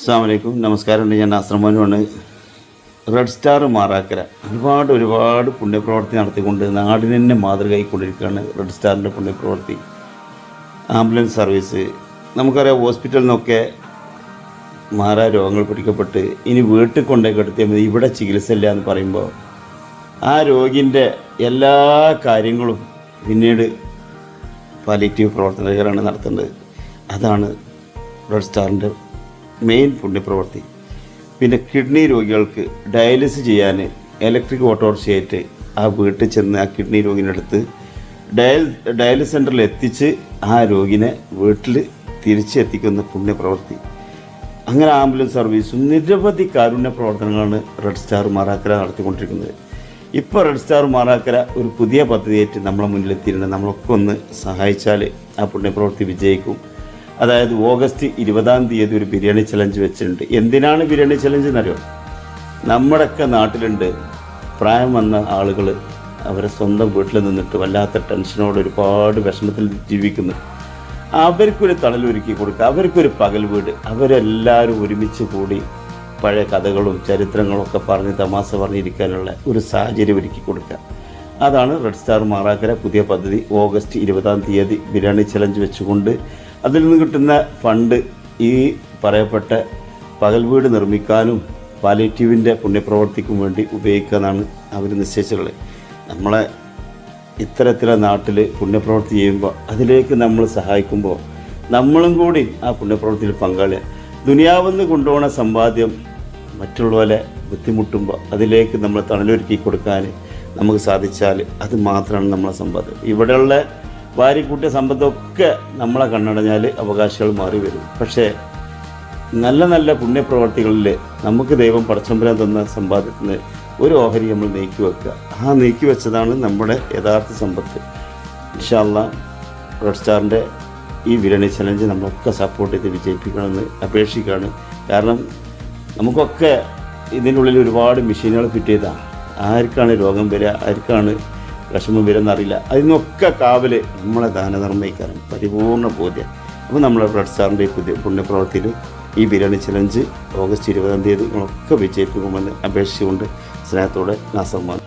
അസ്സാം നമസ്കാരം. ഉണ്ട് ഞാൻ ആശ്രമനുമാണ് റെഡ് സ്റ്റാർ മാറാക്കര. ഒരുപാട് ഒരുപാട് പുണ്യപ്രവർത്തി നടത്തിക്കൊണ്ട് നാടിന് തന്നെ മാതൃകയായിക്കൊണ്ടിരിക്കുകയാണ് റെഡ് സ്റ്റാറിന്റെ പുണ്യപ്രവർത്തി. ആംബുലൻസ് സർവീസ് നമുക്കറിയാം ഹോസ്പിറ്റലിൽ നിന്നൊക്കെ മാറാ രോഗങ്ങൾ പിടിക്കപ്പെട്ട് ഇനി വീട്ടിൽ കൊണ്ടേ കിടത്തിയാൽ മതി ഇവിടെ ചികിത്സ ഇല്ല എന്ന് പറയുമ്പോൾ ആ രോഗിന്റെ എല്ലാ കാര്യങ്ങളും പിന്നീട് പാലിറ്റീവ് പ്രവർത്തനകരാണ് നടത്തേണ്ടത് അതാണ് റെഡ് സ്റ്റാറിന്റെ മെയിൻ പുണ്യപ്രവൃത്തി പിന്നെ കിഡ്നി രോഗികൾക്ക് ഡയാലിസിസ് ചെയ്യാൻ ഇലക്ട്രിക് ഓട്ടോറിക്ഷയായിട്ട് ആ വീട്ടിൽ ചെന്ന് ആ കിഡ്നി രോഗിന്റെ അടുത്ത് ഡയൽ ഡയാലിസ് സെന്ററിൽ എത്തിച്ച് ആ രോഗിനെ വീട്ടിൽ തിരിച്ചെത്തിക്കുന്ന പുണ്യപ്രവൃത്തി അങ്ങനെ ആംബുലൻസ് സർവീസും നിരവധി കാരുണ്യ പ്രവർത്തനങ്ങളാണ് റെഡ് സ്റ്റാർ മാറാക്കര നടത്തിക്കൊണ്ടിരിക്കുന്നത്. ഇപ്പോൾ റെഡ് സ്റ്റാർ മാറാക്കര ഒരു പുതിയ പദ്ധതിയായിട്ട് നമ്മളെ മുന്നിലെത്തിയിട്ടുണ്ട്. നമ്മളൊക്കെ ഒന്ന് സഹായിച്ചാൽ ആ പുണ്യപ്രവൃത്തി വിജയിക്കും. അതായത് ഓഗസ്റ്റ് ഇരുപതാം തീയതി ഒരു ബിരിയാണി ചലഞ്ച് വെച്ചിട്ടുണ്ട്. എന്തിനാണ് ബിരിയാണി ചലഞ്ച് എന്നറിയോ? നമ്മുടെയൊക്കെ നാട്ടിലുണ്ട്. പ്രായം വന്ന ആളുകൾ അവരെ സ്വന്തം വീട്ടിൽ നിന്നിട്ട് വല്ലാത്ത ടെൻഷനോട് ഒരുപാട് വിഷമത്തിൽ ജീവിക്കുന്നു. അവർക്കൊരു തണലൊരുക്കി കൊടുക്കുക അവർക്കൊരു പകൽ വീട് അവരെല്ലാവരും ഒരുമിച്ച് കൂടി പഴയ കഥകളും ചരിത്രങ്ങളും ഒക്കെ പറഞ്ഞ് തമാശ പറഞ്ഞിരിക്കാനുള്ള ഒരു സാഹചര്യം ഒരുക്കി കൊടുക്കുക. അതാണ് റെഡ് സ്റ്റാർ മാറാക്കര പുതിയ പദ്ധതി. ഓഗസ്റ്റ് ഇരുപതാം തീയതി ബിരിയാണി ചലഞ്ച് വെച്ചുകൊണ്ട് അതിൽ നിന്ന് കിട്ടുന്ന ഫണ്ട് ഈ പറയപ്പെട്ട പകൽ വീട് നിർമ്മിക്കാനും പാലിറ്റീവിന്റെ പുണ്യപ്രവർത്തിക്കും വേണ്ടി ഉപയോഗിക്കാനാണ് അവർ നിശ്ചയിച്ചിട്ടുള്ളത്. നമ്മളെ ഇത്തരത്തിലെ നാട്ടിൽ പുണ്യപ്രവൃത്തി ചെയ്യുമ്പോൾ അതിലേക്ക് നമ്മൾ സഹായിക്കുമ്പോൾ നമ്മളും കൂടി ആ പുണ്യപ്രവൃത്തിയിൽ പങ്കാളിയാണ് ദുനിയാവെന്ന് കൊണ്ടുപോകുന്ന സമ്പാദ്യം മറ്റുള്ളവരെ ബുദ്ധിമുട്ടുമ്പോൾ അതിലേക്ക് നമ്മൾ തണലൊരുക്കി കൊടുക്കാൻ നമുക്ക് സാധിച്ചാൽ അത് മാത്രമാണ് നമ്മളെ സമ്പാദ്യം. ഇവിടെയുള്ള വാരിക്കൂട്ടിയ സമ്പത്തൊക്കെ നമ്മളെ കണ്ണടഞ്ഞാൽ അവകാശികൾ മാറി വരും. പക്ഷേ നല്ല നല്ല പുണ്യപ്രവർത്തികളിൽ നമുക്ക് ദൈവം പടച്ചമ്പരം തന്ന സമ്പാദ്യത്തിന് ഒരു ഓഹരി നമ്മൾ നീക്കി വെക്കുക. ആ നീക്കി വെച്ചതാണ് നമ്മുടെ യഥാർത്ഥ സമ്പത്ത്. ഇൻഷാല്ല റെഡ് സ്റ്റാറിന്റെ ഈ വിരണി ചലഞ്ച് നമ്മളൊക്കെ സപ്പോർട്ട് ചെയ്ത് വിജയിപ്പിക്കണമെന്ന് അപേക്ഷിക്കുകയാണ്. കാരണം നമുക്കൊക്കെ ഇതിനുള്ളിൽ ഒരുപാട് മെഷീനുകൾ ഫിറ്റ് ചെയ്താണ് ആർക്കാണ് രോഗം വരിക? ആർക്കാണ് വിഷമം വരുന്നറിയില്ല അതിനൊക്കെ കാവൽ നമ്മളെ ദാനധർമ്മയിക്കാരൻ പരിപൂർണ ബോധ്യം. അപ്പോൾ നമ്മളെ ബ്ലഡ് സ്റ്റാറിന്റെ പുതിയ പുണ്യപ്രവർത്തിയിൽ ഈ ബിരിയാണി ചലഞ്ച് ഓഗസ്റ്റ് ഇരുപതാം തീയതി നമ്മളൊക്കെ വിജയിപ്പിക്കുമെന്ന് അപേക്ഷിച്ചുകൊണ്ട് സ്നേഹത്തോടെ നാസർമാൻ